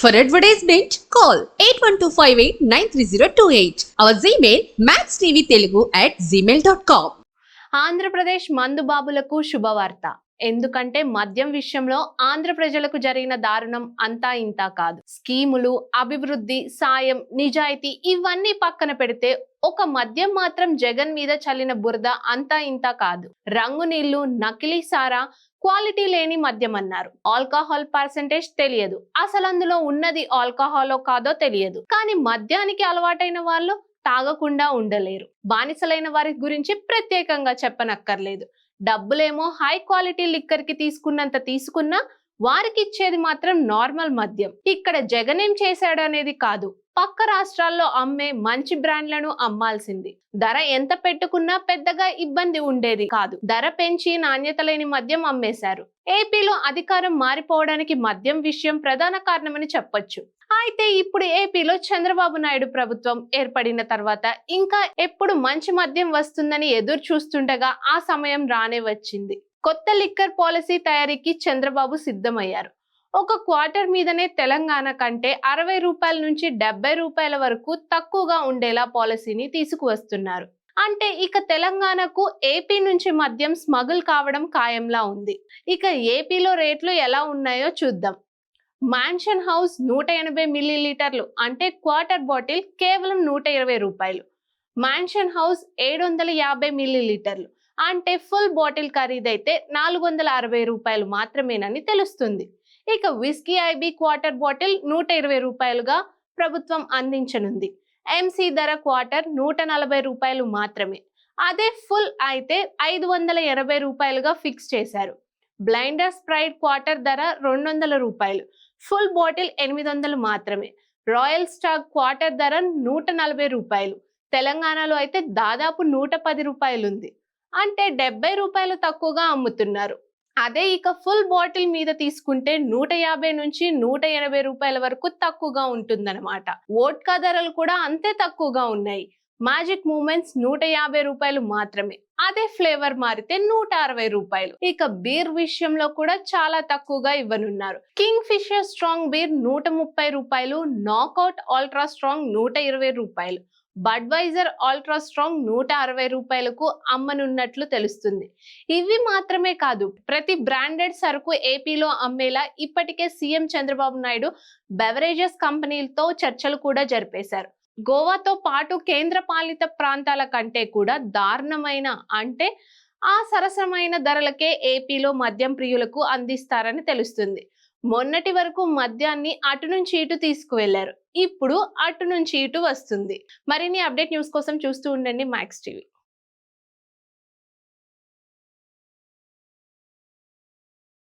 For advertisement, call 8125893028. Our Gmail, maxtvtelugu at gmail.com. Andhra Pradesh మందుబాబులకు శుభవార్త. ఎందుకంటే మద్యం విషయంలో ఆంధ్ర ప్రజలకు జరిగిన దారుణం అంతా ఇంతా కాదు. స్కీములు అభివృద్ధి సాయం నిజాయితీ ఇవన్నీ పక్కన పెడితే ఒక మద్యం మాత్రం జగన్ మీద చల్లిన బురద అంతా ఇంతా కాదు. రంగు నీళ్ళు నకిలీ సారా క్వాలిటీ లేని మద్యం అన్నారు. ఆల్కహాల్ పర్సంటేజ్ తెలియదు. అసలు అందులో ఉన్నది ఆల్కహాలో కాదో తెలియదు. కానీ మద్యానికి అలవాటైన వాళ్ళు తాగకుండా ఉండలేరు. బానిసలైన వారి గురించి ప్రత్యేకంగా చెప్పనక్కర్లేదు. డబ్బులేమో హై క్వాలిటీ లిక్కర్కి తీసుకున్నంత తీసుకున్నా వారికి ఇచ్చేది మాత్రం నార్మల్ మద్యం. ఇక్కడ జగన్ ఏం చేశాడు అనేది కాదు. పక్క రాష్ట్రాల్లో అమ్మే మంచి బ్రాండ్లను అమ్మాల్సింది. ధర ఎంత పెట్టుకున్నా పెద్దగా ఇబ్బంది ఉండేది కాదు. ధర పెంచి నాణ్యత లేని మద్యం అమ్మేశారు. ఏపీలో అధికారం మారిపోవడానికి మద్యం విషయం ప్రధాన కారణమని చెప్పొచ్చు. అయితే ఇప్పుడు ఏపీలో చంద్రబాబు నాయుడు ప్రభుత్వం ఏర్పడిన తర్వాత ఇంకా ఎప్పుడు మంచి మద్యం వస్తుందని ఎదురు చూస్తుండగా ఆ సమయం రానే వచ్చింది. కొత్త లిక్కర్ పాలసీ తయారీకి చంద్రబాబు సిద్ధమయ్యారు. ఒక క్వార్టర్ మీదనే తెలంగాణ కంటే అరవై రూపాయల నుంచి డెబ్బై రూపాయల వరకు తక్కువగా ఉండేలా పాలసీని తీసుకువస్తున్నారు. అంటే ఇక తెలంగాణకు ఏపీ నుంచి మద్యం స్మగుల్ కావడం ఖాయంలా ఉంది. ఇక ఏపీలో రేట్లు ఎలా ఉన్నాయో చూద్దాం. మాన్షన్ హౌస్ నూట ఎనభై మిల్లీలీటర్లు అంటే క్వార్టర్ బాటిల్ కేవలం నూట ఇరవై రూపాయలు. మాన్షన్ హౌస్ ఏడు వందల యాభై మిల్లీలీటర్లు. అంటే ఫుల్ బాటిల్ ఖరీదైతే నాలుగు వందల అరవై రూపాయలు మాత్రమేనని తెలుస్తుంది. ఇక విస్కీ ఐబీ క్వార్టర్ బాటిల్ నూట ఇరవై రూపాయలుగా ప్రభుత్వం అందించనుంది. ఎంసీ ధర క్వార్టర్ నూట నలభై రూపాయలు మాత్రమే. అదే ఫుల్ అయితే ఐదు వందల ఎనభై రూపాయలుగా ఫిక్స్ చేశారు. బ్లైండర్ స్ప్రైట్ క్వార్టర్ ధర రెండు వందల రూపాయలు. ఫుల్ బాటిల్ ఎనిమిది వందలు మాత్రమే. రాయల్ స్టాక్ క్వార్టర్ ధర నూట నలభై రూపాయలు. తెలంగాణలో అయితే దాదాపు నూట పది రూపాయలు ఉంది అంటే డెబ్బై రూపాయలు తక్కువగా అమ్ముతున్నారు. అదే ఇక ఫుల్ బాటిల్ మీద తీసుకుంటే నూట యాభై నుంచి నూట ఎనభై రూపాయల వరకు తక్కువగా ఉంటుందన్నమాట. ఓట్కా ధరలు కూడా అంతే తక్కువగా ఉన్నాయి. మ్యాజిక్ మూమెంట్స్ నూట యాభై రూపాయలు మాత్రమే. అదే ఫ్లేవర్ మారితే నూట అరవై రూపాయలు. ఇక బీర్ విషయంలో కూడా చాలా తక్కువగా ఇవ్వనున్నారు. కింగ్ ఫిషర్ స్ట్రాంగ్ బీర్ నూట ముప్పై రూపాయలు నాకౌట్ అల్ట్రా స్ట్రాంగ్ నూట ఇరవై రూపాయలు. బడ్వైజర్ అల్ట్రా స్ట్రాంగ్ నూట అరవై రూపాయలకు అమ్మనున్నట్లు తెలుస్తుంది. ఇవి మాత్రమే కాదు ప్రతి బ్రాండెడ్ సరుకు ఏపీలో అమ్మేలా ఇప్పటికే సీఎం చంద్రబాబు నాయుడు బెవరేజెస్ కంపెనీలతో చర్చలు కూడా జరిపేశారు. గోవాతో పాటు కేంద్ర పాలిత ప్రాంతాల కంటే కూడా దారుణమైన అంటే ఆ సరసమైన ధరలకే ఏపీలో మద్యం ప్రియులకు అందిస్తారని తెలుస్తుంది. మొన్నటి వరకు మద్యాన్ని అటు నుంచి ఇటు తీసుకువెళ్ళారు. ఇప్పుడు అటు నుంచి ఇటు వస్తుంది. మరిన్ని అప్డేట్ న్యూస్ కోసం చూస్తూ ఉండండి మ్యాక్స్ టీవీ.